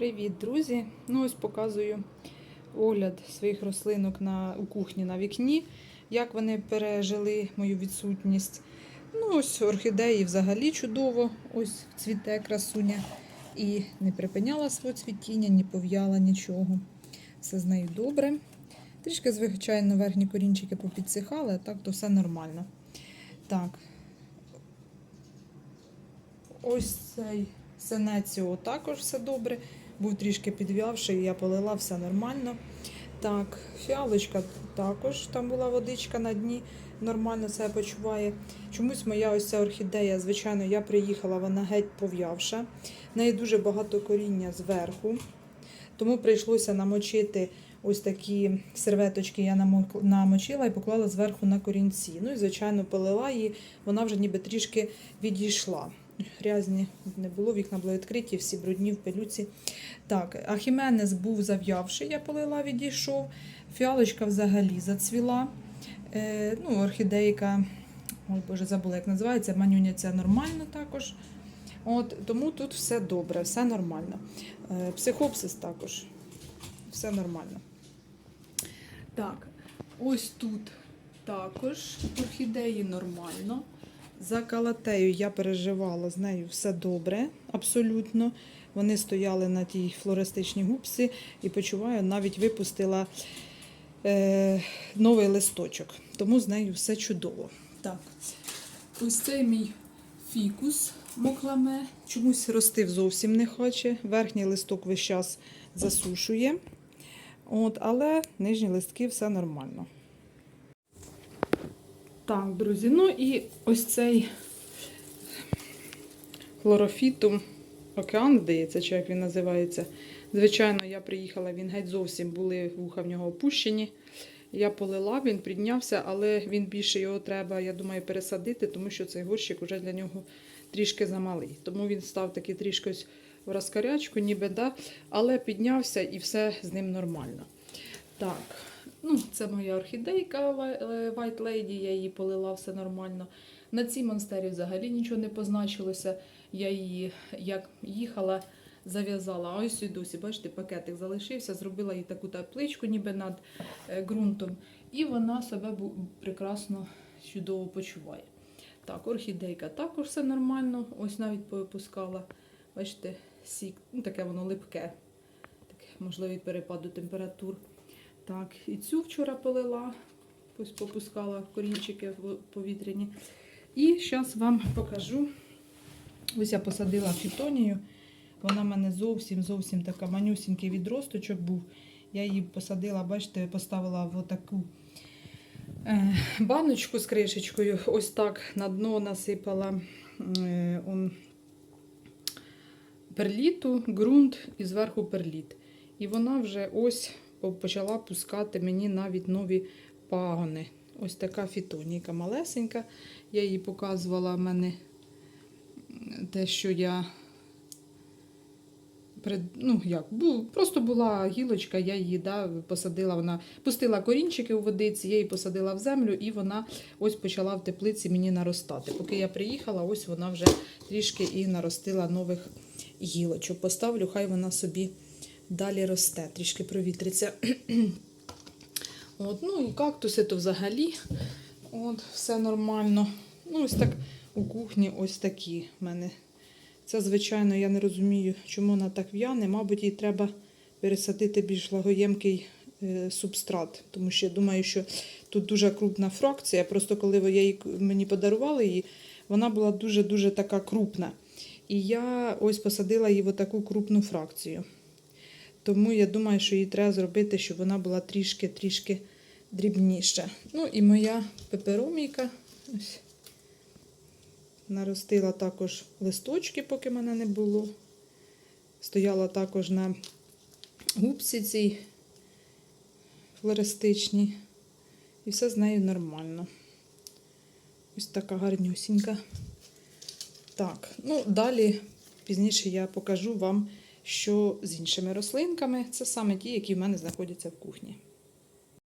Привіт, друзі! Ну ось показую огляд своїх рослинок на, у кухні на вікні, як вони пережили мою відсутність. Ну, ось орхідеї взагалі чудово, ось цвіте красуня. І не припиняла своє цвітіння, ні пов'яла нічого. Все з нею добре. Трішки, звичайно, верхні корінчики попідсихали, а так то все нормально. Так. Ось цей сенеціо також все добре. Був трішки підв'явший, я полила, все нормально. Так, фіалочка також, там була водичка на дні, нормально себе почуває. Чомусь моя ось ця орхідея, звичайно, я приїхала, вона геть пов'явша. В неї дуже багато коріння зверху. Тому прийшлося намочити ось такі серветочки, я намочила і поклала зверху на корінці. Ну і, звичайно, полила її, вона вже ніби трішки відійшла. Грязні не було, вікна були відкриті, всі брудні в пилюці. Так, ахіменес був зав'явший, я полила, відійшов. Фіалочка взагалі зацвіла. Е, ну, орхідейка, ой Боже, забула, як називається, манюня ця нормально також. От, тому тут все добре, все нормально. Е, психопсис також. Все нормально. Так, ось тут також орхідеї нормально. За калатею я переживала з нею все добре, абсолютно. Вони стояли на тій флористичній губці і почуваю, навіть випустила е, новий листочок. Тому з нею все чудово. Так, ось цей мій фікус мокламе. Чомусь ростив зовсім не хоче. Верхній листок весь час засушує. От, але нижні листки все нормально. Так, друзі, ну і ось цей хлорофітум океан, здається, чи як він називається. Звичайно, я приїхала, він геть зовсім були вуха в нього опущені. Я полила, він піднявся, але він більше його треба, я думаю, пересадити, тому що цей горщик вже для нього трішки замалий. Тому він став такий трішки в розкарячку, ніби да, але піднявся і все з ним нормально. Так, ну це моя орхідейка Ва- White Lady, я її полила, все нормально. На цій монстері взагалі нічого не позначилося. Я її як їхала, зав'язала. Ось і досі, бачите, пакетик залишився, зробила їй таку тапличку, ніби над е, ґрунтом. І вона себе прекрасно чудово почуває. Так, орхідейка також все нормально. Ось навіть попускала. Бачите, сік, ну таке воно липке, таке, можливо, від перепаду температур. Так, і цю вчора полила, попускала корінчики повітряні. І зараз вам покажу. Ось я посадила фітонію. Вона в мене зовсім зовсім така манюсінький відросточок був. Я її посадила, бачите, поставила в таку е, баночку з кришечкою. Ось так на дно насипала е, перліту, ґрунт і зверху перліт. І вона вже ось почала пускати мені навіть нові пагони. Ось така фітоніка малесенька. Я їй показувала в мене те, що я ну, як, просто була гілочка, я її да, посадила, вона пустила корінчики у водиці, я її посадила в землю, і вона ось почала в теплиці мені наростати. Поки я приїхала, ось вона вже трішки і наростила нових гілочок. Поставлю, хай вона собі далі росте, трішки провітриться. От, ну і кактуси то взагалі от, все нормально. Ну, ось так у кухні ось такі в мене. Це, звичайно, я не розумію, чому вона так в'яне. Мабуть, їй треба пересадити більш влагоємкий е, субстрат, тому що я думаю, що тут дуже крупна фракція. Просто коли ви її, мені подарували її, вона була дуже-дуже така крупна. І я ось посадила її в таку крупну фракцію. Тому я думаю, що їй треба зробити, щоб вона була трішки-трішки дрібніша. Ну і моя пеперомійка. Наростила також листочки, поки мене не було. Стояла також на губці цій флористичній. І все з нею нормально. Ось така гарнюсінька. Так, ну далі пізніше я покажу вам, що з іншими рослинками. Це саме ті, які в мене знаходяться в кухні.